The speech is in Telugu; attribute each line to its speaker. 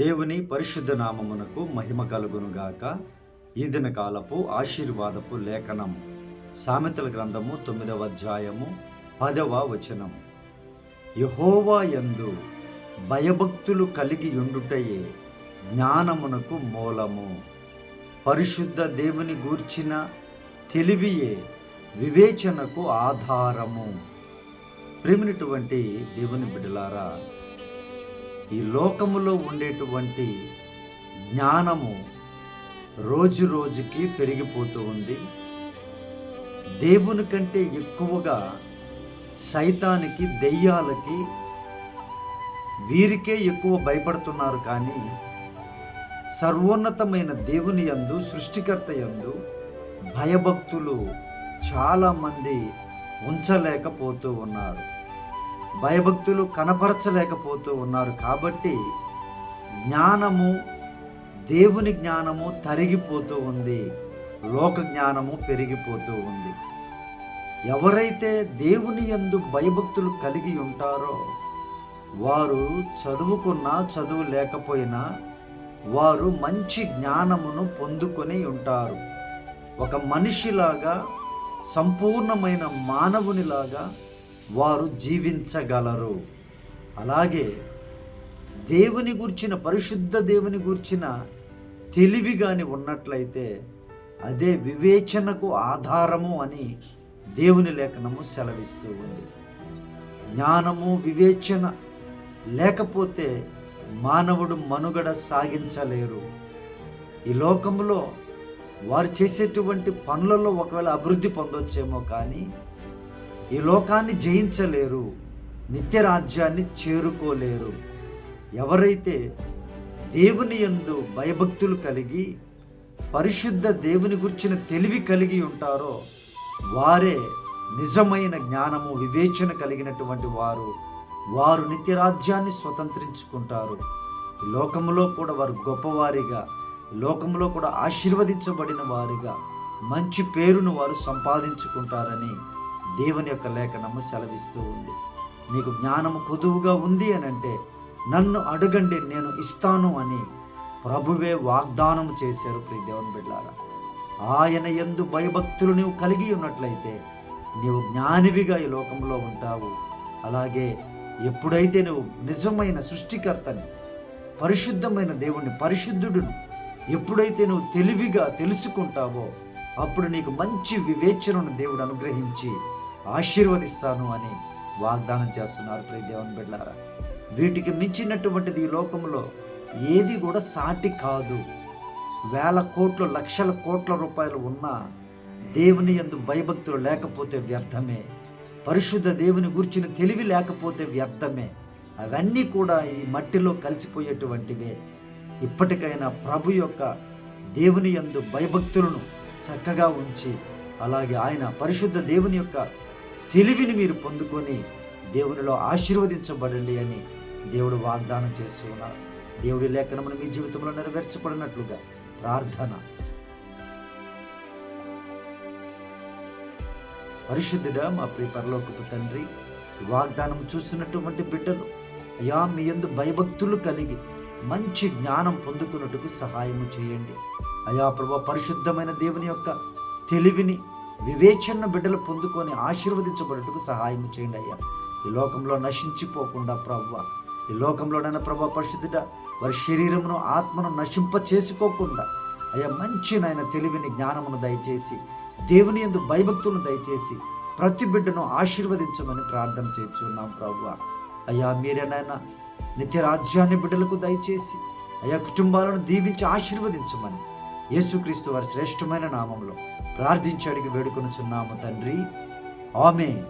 Speaker 1: దేవుని పరిశుద్ధ నామమునకు మహిమ కలుగునుగాక. ఈ దిన కాలపు ఆశీర్వాదపు లేఖనం. సామెతల గ్రంథము తొమ్మిదవ అధ్యాయము పదవ వచనం. యహోవా యందు భయభక్తులు కలిగి ఉండుటయే జ్ఞానమునకు మూలము. పరిశుద్ధ దేవుని గూర్చిన తెలివియే వివేచనకు ఆధారము. ప్రేమినటువంటి దేవుని బిడ్డలారా ఈ లోకములో ఉండేటువంటి జ్ఞానము రోజు రోజుకి పెరిగిపోతూ ఉంది. దేవుని కంటే ఎక్కువగా సైతానికి దెయ్యాలకి వీరికే ఎక్కువ భయపడుతున్నారు కానీ సర్వోన్నతమైన దేవుని యందు సృష్టికర్త యందు భయభక్తులు చాలామంది ఉంచలేకపోతూ ఉన్నారు. భయభక్తులు కనపరచలేకపోతూ ఉన్నారు కాబట్టి జ్ఞానము దేవుని జ్ఞానము తరిగిపోతూ ఉంది. లోక జ్ఞానము పెరిగిపోతూ ఉంది. ఎవరైతే దేవుని యందు భయభక్తులు కలిగి ఉంటారో వారు చదువుకున్నా చదువు లేకపోయినా వారు మంచి జ్ఞానమును పొందుకొని ఉంటారు. ఒక మనిషిలాగా సంపూర్ణమైన మానవునిలాగా వారు జీవించగలరు. అలాగే దేవుని గూర్చిన పరిశుద్ధ దేవుని గూర్చిన తెలివి కానీ ఉన్నట్లయితే అదే వివేచనకు ఆధారము అని దేవుని లేఖనము సెలవిస్తూ ఉంది. జ్ఞానము వివేచన లేకపోతే మానవుడు మనుగడ సాగించలేరు. ఈ లోకంలో వారు చేసేటువంటి పనులలో ఒకవేళ అభివృద్ధి పొందొచ్చేమో కానీ ఈ లోకాన్ని జయించలేరు నిత్య రాజ్యాన్ని చేరుకోలేరు. ఎవరైతే దేవుని యందు భయభక్తులు కలిగి పరిశుద్ధ దేవుని గుర్చిన తెలివి కలిగి ఉంటారో వారే నిజమైన జ్ఞానము వివేచన కలిగినటువంటి వారు. వారు నిత్య రాజ్యాన్ని స్వతంత్రించుకుంటారు లోకములో కూడా వారు గొప్పవారిగా లోకంలో కూడా ఆశీర్వదించబడిన వారిగా మంచి పేరును వారు సంపాదించుకుంటారని దేవుని యొక్క లేఖనము సెలవిస్తూ ఉంది. నీకు జ్ఞానము కొదువుగా ఉంది అని అంటే నన్ను అడగండి నేను ఇస్తాను అని ప్రభువే వాగ్దానం చేశారు ప్రియ దేవుని బిడ్డారా ఆయన ఎందు భయభక్తులు నీవు కలిగి ఉన్నట్లయితే నీవు జ్ఞానివిగా ఈ లోకంలో ఉంటావు. అలాగే ఎప్పుడైతే నువ్వు నిజమైన సృష్టికర్తని పరిశుద్ధమైన దేవుణ్ణి పరిశుద్ధుడును ఎప్పుడైతే నువ్వు తెలివిగా తెలుసుకుంటావో అప్పుడు నీకు మంచి వివేచనను దేవుడు అనుగ్రహించి ఆశీర్వదిస్తాను అని వాగ్దానం చేస్తున్నారు ప్రియ దేవుని బిడ్డారా. వీటికి మించినటువంటిది ఈ లోకంలో ఏది కూడా సాటి కాదు. వేల కోట్లు లక్షల కోట్ల రూపాయలు ఉన్నా దేవుని యందు భయభక్తులు లేకపోతే వ్యర్థమే. పరిశుద్ధ దేవుని గురించిన తెలివి లేకపోతే వ్యర్థమే. అవన్నీ కూడా ఈ మట్టిలో కలిసిపోయేటువంటివే. ఇప్పటికైనా ప్రభు యొక్క దేవుని యందు భయభక్తులను చక్కగా ఉంచి అలాగే ఆయన పరిశుద్ధ దేవుని యొక్క తెలివిని మీరు పొందుకొని దేవునిలో ఆశీర్వదించబడండి అని దేవుడు వాగ్దానం చేస్తూ ఉన్నారు. దేవుడి లేఖనమును మీ జీవితంలో నెరవేర్చబడినట్లుగా ప్రార్థన. పరిశుద్ధుడా మా ప్రియ పరలోకపు తండ్రి వాగ్దానం చూస్తున్నటువంటి బిడ్డలు అయా మీ యందు భయభక్తులు కలిగి మంచి జ్ఞానం పొందుకున్నట్టుకు సహాయము చేయండి. అయా ప్రభా పరిశుద్ధమైన దేవుని యొక్క తెలివిని వివేచన బిడ్డలు పొందుకొని ఆశీర్వదించబడటకు సహాయం చేయండి అయ్యా. ఈ లోకంలో నశించిపోకుండా ప్రవ్వ. ఈ లోకంలోనైనా ప్రభా పరిశుద్ధుడ వారి శరీరమును ఆత్మను నశింప చేసుకోకుండా అయ్యా మంచి నాయన తెలివిని జ్ఞానమును దయచేసి దేవుని ఎందు భయభక్తులను దయచేసి ప్రతి బిడ్డను ఆశీర్వదించమని ప్రార్థన చేస్తున్నాం ప్రభు అయ్యా మీరేనైనా నిత్య రాజ్యాన్ని బిడ్డలకు దయచేసి అయ్యా కుటుంబాలను దీవించి ఆశీర్వదించమని యేసుక్రీస్తు వారి శ్రేష్టమైన నామంలో ప్రార్థించి అడిగి వేడుకొనుచున్నాము తండ్రి. ఆమె